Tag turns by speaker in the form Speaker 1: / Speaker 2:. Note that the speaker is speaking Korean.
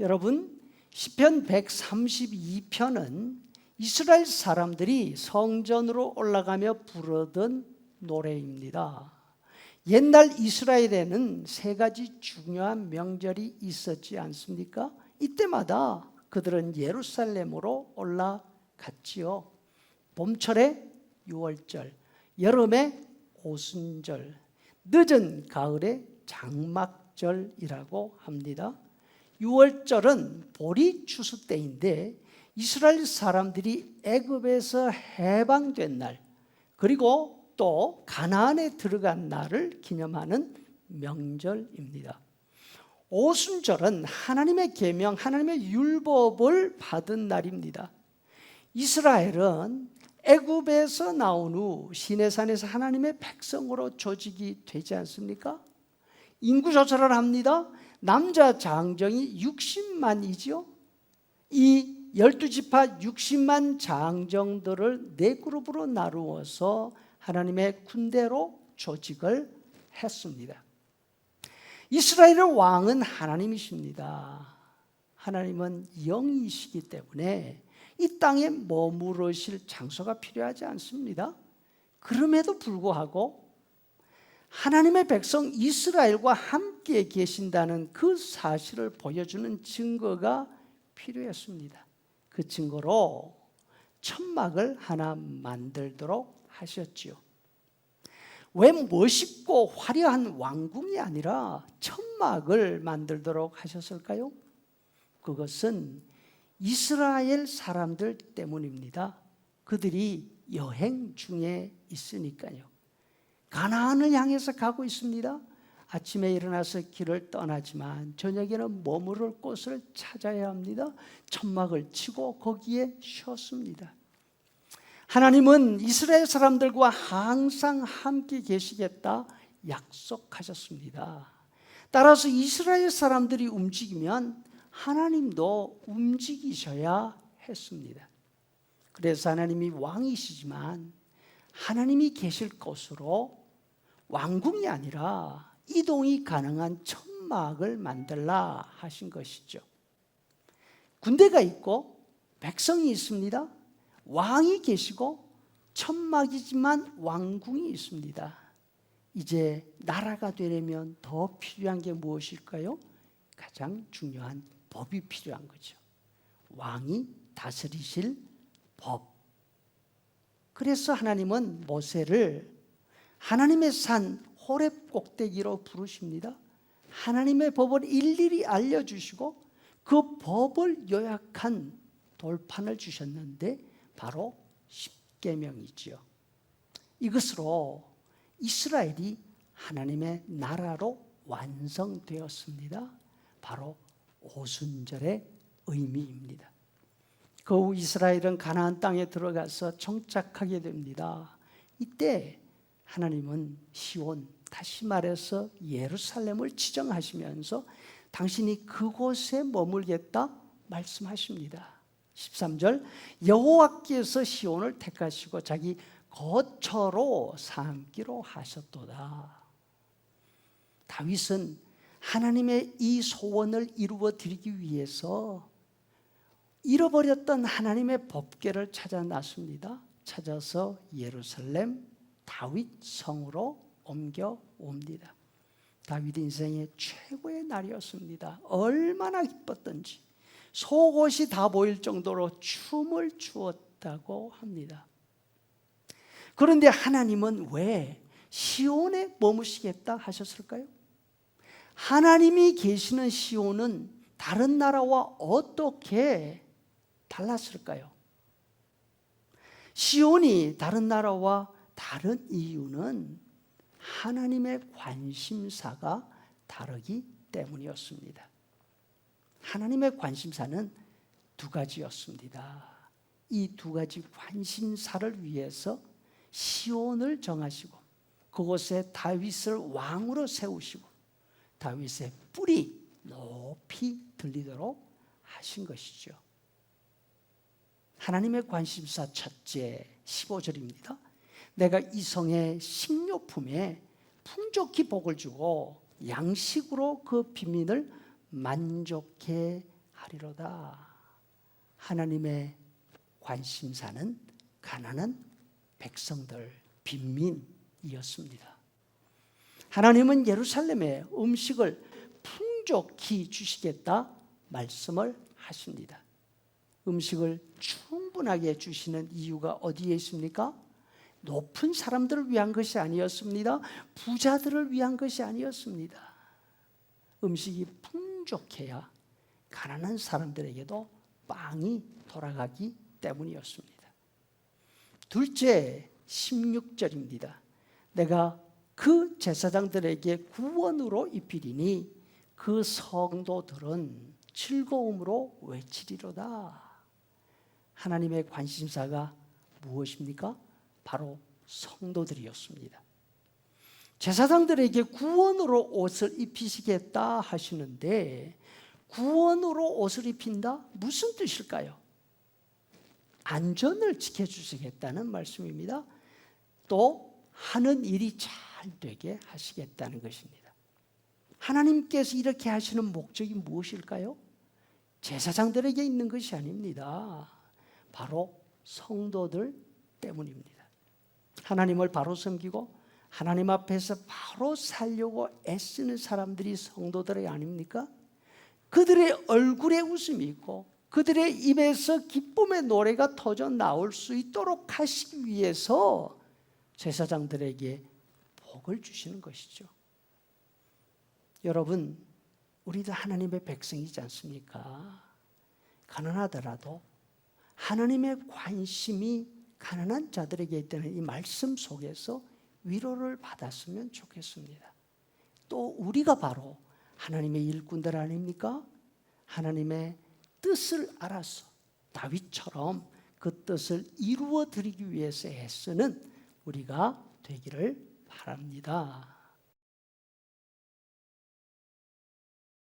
Speaker 1: 여러분 시편 132편은 이스라엘 사람들이 성전으로 올라가며 부르던 노래입니다. 옛날 이스라엘에는 세 가지 중요한 명절이 있었지 않습니까? 이때마다 그들은 예루살렘으로 올라갔지요. 봄철에 유월절, 여름에 오순절, 늦은 가을에 장막절이라고 합니다. 6월절은 보리 추수 때인데 이스라엘 사람들이 애굽에서 해방된 날 그리고 또 가나안에 들어간 날을 기념하는 명절입니다. 오순절은 하나님의 계명, 하나님의 율법을 받은 날입니다. 이스라엘은 애굽에서 나온 후 시내산에서 하나님의 백성으로 조직이 되지 않습니까? 인구 조사를 합니다. 남자 장정이 60만이지요. 이 12지파 60만 장정들을 네 그룹으로 나누어서 하나님의 군대로 조직을 했습니다. 이스라엘의 왕은 하나님이십니다. 하나님은 영이시기 때문에 이 땅에 머무르실 장소가 필요하지 않습니다. 그럼에도 불구하고 하나님의 백성 이스라엘과 함께 계신다는 그 사실을 보여주는 증거가 필요했습니다. 그 증거로 천막을 하나 만들도록 하셨지요. 왜 멋있고 화려한 왕궁이 아니라 천막을 만들도록 하셨을까요? 그것은 이스라엘 사람들 때문입니다. 그들이 여행 중에 있으니까요. 가나안을 향해서 가고 있습니다. 아침에 일어나서 길을 떠나지만 저녁에는 머무를 곳을 찾아야 합니다. 천막을 치고 거기에 쉬었습니다. 하나님은 이스라엘 사람들과 항상 함께 계시겠다 약속하셨습니다. 따라서 이스라엘 사람들이 움직이면 하나님도 움직이셔야 했습니다. 그래서 하나님이 왕이시지만 하나님이 계실 곳으로 왕궁이 아니라 이동이 가능한 천막을 만들라 하신 것이죠. 군대가 있고 백성이 있습니다. 왕이 계시고 천막이지만 왕궁이 있습니다. 이제 나라가 되려면 더 필요한 게 무엇일까요? 가장 중요한 법이 필요한 거죠. 왕이 다스리실 법. 그래서 하나님은 모세를 하나님의 산 호렙 꼭대기로 부르십니다. 하나님의 법을 일일이 알려주시고 그 법을 요약한 돌판을 주셨는데 바로 십계명이지요. 이것으로 이스라엘이 하나님의 나라로 완성되었습니다. 바로 오순절의 의미입니다. 그 후 이스라엘은 가나안 땅에 들어가서 정착하게 됩니다. 이때 하나님은 시온 다시 말해서 예루살렘을 지정하시면서 당신이 그곳에 머물겠다 말씀하십니다. 13절 여호와께서 시온을 택하시고 자기 거처로 삼기로 하셨도다. 다윗은 하나님의 이 소원을 이루어 드리기 위해서 잃어버렸던 하나님의 법궤를 찾아 났습니다. 찾아서 예루살렘 다윗 성으로 옮겨 옵니다. 다윗 인생의 최고의 날이었습니다. 얼마나 기뻤던지 속옷이 다 보일 정도로 춤을 추었다고 합니다. 그런데 하나님은 왜 시온에 머무시겠다 하셨을까요? 하나님이 계시는 시온은 다른 나라와 어떻게 달랐을까요? 시온이 다른 나라와 다른 이유는 하나님의 관심사가 다르기 때문이었습니다. 하나님의 관심사는 두 가지였습니다. 이 두 가지 관심사를 위해서 시온을 정하시고 그곳에 다윗을 왕으로 세우시고 다윗의 뿔이 높이 들리도록 하신 것이죠. 하나님의 관심사 첫째 15절입니다. 내가 이성의 식료품에 풍족히 복을 주고 양식으로 그 빈민을 만족해 하리로다. 하나님의 관심사는 가난한 백성들, 빈민이었습니다. 하나님은 예루살렘에 음식을 풍족히 주시겠다 말씀을 하십니다. 음식을 충분하게 주시는 이유가 어디에 있습니까? 높은 사람들을 위한 것이 아니었습니다. 부자들을 위한 것이 아니었습니다. 음식이 풍족해야 가난한 사람들에게도 빵이 돌아가기 때문이었습니다. 둘째 16절입니다. 내가 그 제사장들에게 구원으로 입히리니 그 성도들은 즐거움으로 외치리로다. 하나님의 관심사가 무엇입니까? 바로 성도들이었습니다. 제사장들에게 구원으로 옷을 입히시겠다 하시는데 구원으로 옷을 입힌다? 무슨 뜻일까요? 안전을 지켜주시겠다는 말씀입니다. 또 하는 일이 잘 되게 하시겠다는 것입니다. 하나님께서 이렇게 하시는 목적이 무엇일까요? 제사장들에게 있는 것이 아닙니다. 바로 성도들 때문입니다. 하나님을 바로 섬기고 하나님 앞에서 바로 살려고 애쓰는 사람들이 성도들이 아닙니까? 그들의 얼굴에 웃음이 있고 그들의 입에서 기쁨의 노래가 터져 나올 수 있도록 하시기 위해서 제사장들에게 복을 주시는 것이죠. 여러분, 우리도 하나님의 백성이지 않습니까? 가난하더라도 하나님의 관심이 가난한 자들에게 있다는 이 말씀 속에서 위로를 받았으면 좋겠습니다. 또 우리가 바로 하나님의 일꾼들 아닙니까? 하나님의 뜻을 알아서 다윗처럼 그 뜻을 이루어 드리기 위해서 애쓰는 우리가 되기를 바랍니다.